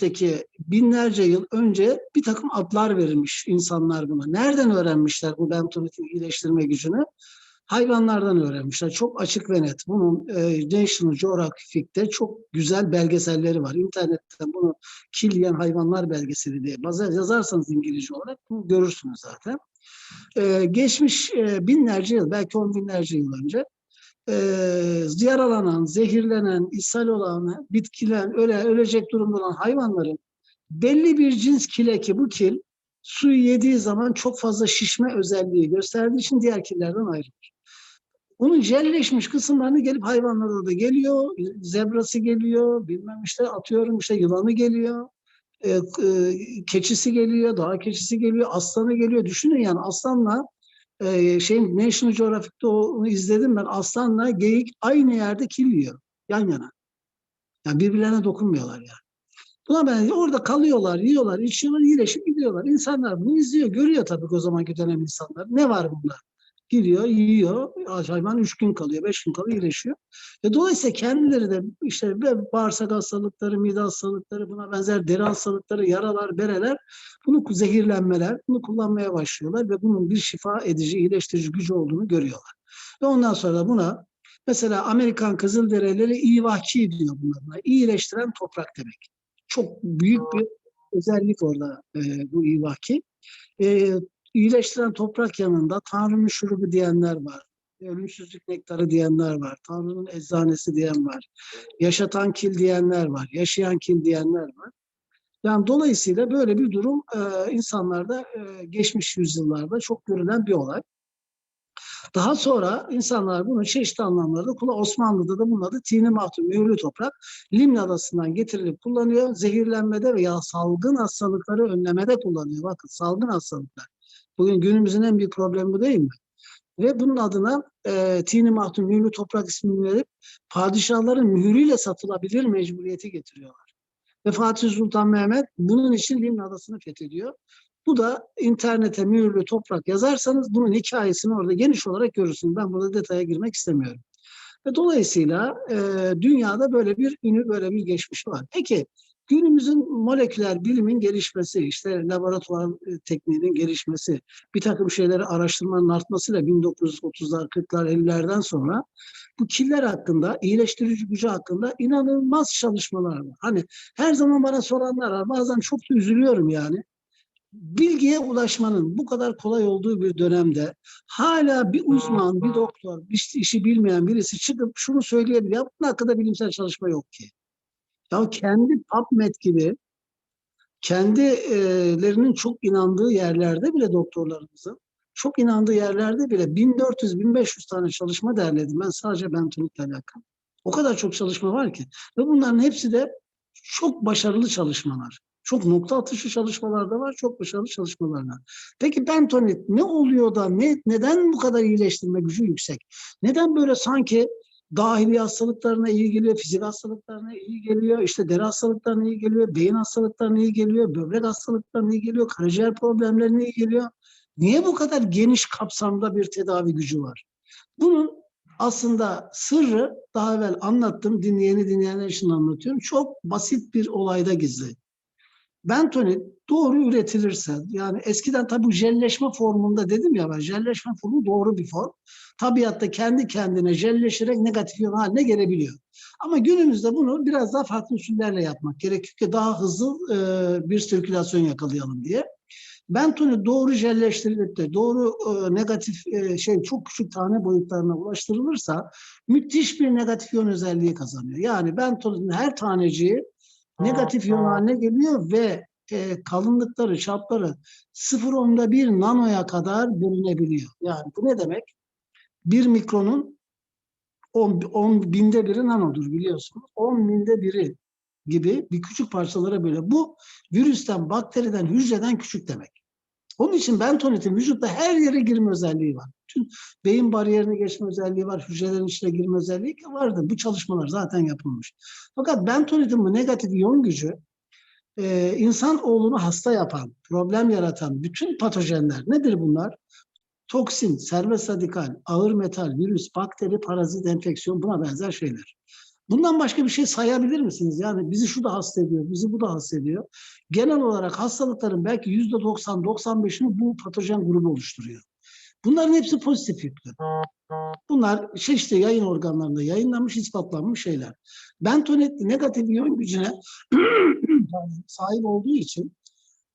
geçmişteki binlerce yıl önce bir takım adlar verilmiş insanlar buna. Nereden öğrenmişler bu bentonitin iyileştirme gücünü? Hayvanlardan öğrenmişler. Çok açık ve net. Bunun e, National Geographic'te çok güzel belgeselleri var. İnternetten bunu kil yiyen hayvanlar belgeseli diye yazarsanız İngilizce olarak bunu görürsünüz zaten. E, geçmiş e, binlerce yıl, belki on binlerce yıl önce e, yaralanan, zehirlenen, ishal olan, bitkilen, öle, ölecek durumda olan hayvanların belli bir cins kile ki bu kil suyu yediği zaman çok fazla şişme özelliği gösterdiği için diğer killerden ayrılır. Bunun jelleşmiş kısımlarını gelip hayvanlar orada geliyor, zebrası geliyor, bilmem işte atıyorum işte yılanı geliyor, e, e, keçisi geliyor, dağ keçisi geliyor, aslanı geliyor. Düşünün yani aslanla e, şeyin National Geographic'te onu izledim ben. Aslanla geyik aynı yerde kil yiyor. Yan yana. Yani birbirlerine dokunmuyorlar yani. Buna ben orada kalıyorlar, yiyorlar, içiyorlar, iyileşip gidiyorlar. İnsanlar bunu izliyor, görüyor tabii o zamanki dönem insanlar. Ne var bunda? Giriyor, yiyor, hayvan üç gün kalıyor, beş gün kalıyor, iyileşiyor. Ve dolayısıyla kendileri de işte bağırsak hastalıkları, mide hastalıkları, buna benzer deri hastalıkları, yaralar, bereler, bunu zehirlenmeler, bunu kullanmaya başlıyorlar ve bunun bir şifa edici, iyileştirici gücü olduğunu görüyorlar. Ve ondan sonra da buna mesela Amerikan Kızılderilileri ivaki diyor bunlarına. İyileştiren toprak demek. Çok büyük bir özellik orada e, bu ivaki. E, iyileştiren toprak yanında Tanrı'nın şurubu diyenler var. Ölümsüzlük nektarı diyenler var. Tanrı'nın eczanesi diyen var. Yaşatan kil diyenler var. Yaşayan kil diyenler var. Yani dolayısıyla böyle bir durum e, insanlarda e, geçmiş yüzyıllarda çok görülen bir olay. Daha sonra insanlar bunu çeşitli anlamlarda kullan. Osmanlı'da da bunun adı tini mahtum, mühürlü toprak. Limna adasından getirilip kullanıyor. Zehirlenmede veya salgın hastalıkları önlemede kullanıyor. Bakın salgın hastalıklar. Bugün günümüzün en büyük problemi bu değil mi? Ve bunun adına e, tini mahtum, mühürlü toprak ismini verip padişahların mühürüyle satılabilir mecburiyeti getiriyorlar. Ve Fatih Sultan Mehmet bunun için Limna Adası'nı fethediyor. Bu da internete mühürlü toprak yazarsanız bunun hikayesini orada geniş olarak görürsünüz. Ben burada detaya girmek istemiyorum. Ve dolayısıyla e, dünyada böyle bir ünü, böyle bir geçmişi var. Peki günümüzün moleküler bilimin gelişmesi, işte laboratuvar e, tekniğinin gelişmesi, bir takım şeyleri araştırmanın artmasıyla 1930'lar, 40'lar, 50'lerden sonra bu killer hakkında, iyileştirici gücü hakkında inanılmaz çalışmalar var. Hani her zaman bana soranlar var. Bazen çok da üzülüyorum yani bilgiye ulaşmanın bu kadar kolay olduğu bir dönemde hala bir uzman, bir doktor, bir işi bilmeyen birisi çıkıp şunu söyleyebilir. Ya bunun hakkında bilimsel çalışma yok ki. Ya kendi PubMed gibi kendilerinin çok inandığı yerlerde bile doktorlarımızın çok inandığı yerlerde bile 1400-1500 tane çalışma derledim. Ben sadece bentonikle alakalı. O kadar çok çalışma var ki. Ve bunların hepsi de çok başarılı çalışmalar. Çok nokta atışı çalışmalar da var, çok başarılı çalışmalar var. Peki bentonit ne oluyor da ne, neden bu kadar iyileştirme gücü yüksek? Neden böyle sanki dahili hastalıklarına iyi geliyor, fizik hastalıklarına iyi geliyor, işte deri hastalıklarına iyi geliyor, beyin hastalıklarına iyi geliyor, böbrek hastalıklarına iyi geliyor, karaciğer problemlerine iyi geliyor. Niye bu kadar geniş kapsamda bir tedavi gücü var? Bunun aslında sırrı daha evvel anlattım, dinleyeni dinleyenler için anlatıyorum. Çok basit bir olayda gizli bentonit doğru üretilirse yani eskiden tabii jelleşme formunda dedim ya ben jelleşme formu doğru bir form. Tabiatta kendi kendine jelleşerek negatif iyon haline gelebiliyor. Ama günümüzde bunu biraz daha farklı usullerle yapmak gerekiyor ki daha hızlı e, bir sirkülasyon yakalayalım diye. Bentonit doğru jelleştirilip de doğru e, negatif e, şey çok küçük tane boyutlarına ulaştırılırsa müthiş bir negatif iyon özelliği kazanıyor. Yani bentonitin her taneciği negatif iyon haline geliyor ve e, kalınlıkları, çapları 0.10'da bir nanoya kadar bölünebiliyor. Yani bu ne demek? Bir mikronun 10, 10 binde biri nanodur biliyorsunuz. 10 binde biri gibi bir küçük parçalara böyle. Bu virüsten, bakteriden, hücreden küçük demek. Onun için bentonitin vücutta her yere girme özelliği var. Tüm beyin bariyerini geçme özelliği var, hücrelerin içine girme özelliği vardı. Bu çalışmalar zaten yapılmış. Fakat bentonitin bu negatif iyon gücü e, insan oğlunu hasta yapan, problem yaratan bütün patojenler nedir bunlar? Toksin, serbest radikal, ağır metal, virüs, bakteri, parazit, enfeksiyon buna benzer şeyler. Bundan başka bir şey sayabilir misiniz? Yani bizi şu da hasta ediyor, bizi bu da hasta ediyor. Genel olarak hastalıkların belki yüzde 90-95'ini bu patojen grubu oluşturuyor. Bunların hepsi pozitif yüklü. Bunlar çeşitli yayın organlarında yayınlanmış, ispatlanmış şeyler. Bentonetli negatif iyon gücüne sahip olduğu için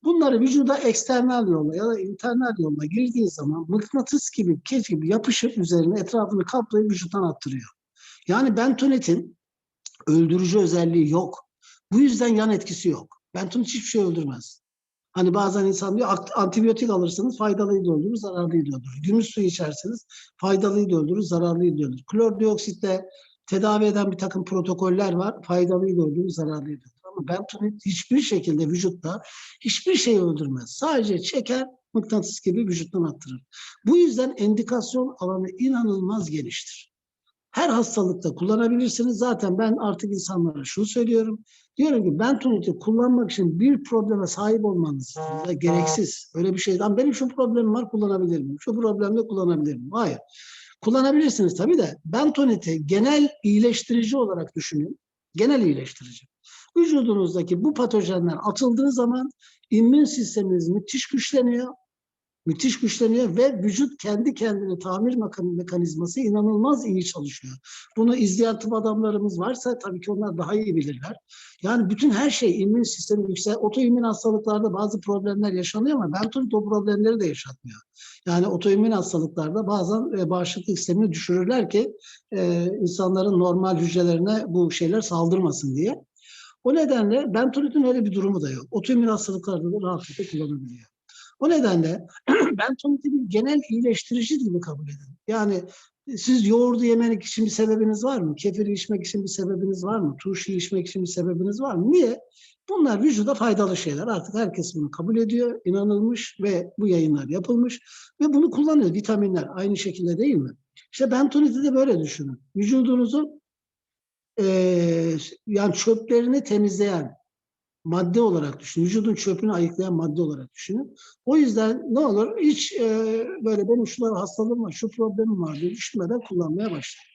bunları vücuda eksternal yolla ya da internal yolla girdiği zaman mıknatıs gibi, kez gibi yapışıp üzerine etrafını kaplayıp vücuttan attırıyor. Yani bentonetin öldürücü özelliği yok. Bu yüzden yan etkisi yok. Bentonit hiçbir şey öldürmez. Hani bazen insan diyor "Ant- antibiyotik alırsınız faydalıyı da öldürür, zararlıyı da öldürür. Gümüş suyu içerseniz faydalıyı da öldürür, zararlıyı da öldürür. Klordioksitle tedavi eden bir takım protokoller var. Faydalıyı da öldürür, zararlıyı da öldürür. Ama bentonit hiçbir şekilde vücutta hiçbir şey öldürmez. Sadece çeker, mıknatıs gibi vücuttan attırır. Bu yüzden endikasyon alanı inanılmaz geniştir. Her hastalıkta kullanabilirsiniz. Zaten ben artık insanlara şunu söylüyorum. Diyorum ki bentoniti kullanmak için bir probleme sahip olmanız gereksiz. Öyle bir şeyden benim şu problemim var kullanabilir miyim? Şu problemde kullanabilir miyim? Hayır. Kullanabilirsiniz tabii de bentoniti genel iyileştirici olarak düşünün. Genel iyileştirici. Vücudunuzdaki bu patojenler atıldığı zaman immün sisteminiz müthiş güçleniyor. Müthiş güçleniyor ve vücut kendi kendine tamir mekan- mekanizması inanılmaz iyi çalışıyor. Bunu izleyen tıp adamlarımız varsa tabii ki onlar daha iyi bilirler. Yani bütün her şey immün sistemi yüksel. Otoimmün hastalıklarda bazı problemler yaşanıyor ama bentonit o problemleri de yaşatmıyor. Yani otoimmün hastalıklarda bazen e, bağışıklık sistemini düşürürler ki e, insanların normal hücrelerine bu şeyler saldırmasın diye. O nedenle bentonitin öyle bir durumu da yok. Otoimmün hastalıklarda da rahatlıkla kullanabiliyor. O nedenle bentoniti bir genel iyileştirici gibi kabul edin. Yani siz yoğurdu yemek için bir sebebiniz var mı? Kefiri içmek için bir sebebiniz var mı? Turşu içmek için bir sebebiniz var mı? Niye? Bunlar vücuda faydalı şeyler. Artık herkes bunu kabul ediyor, inanılmış ve bu yayınlar yapılmış ve bunu kullanıyor. Vitaminler aynı şekilde değil mi? İşte bentoniti de böyle düşünün. Vücudunuzun eee yani çöplerini temizleyen madde olarak düşünün. Vücudun çöpünü ayıklayan madde olarak düşünün. O yüzden ne olur hiç eee, böyle benim şu hastalığım var, şu problemim var diye düşünmeden kullanmaya başlayın.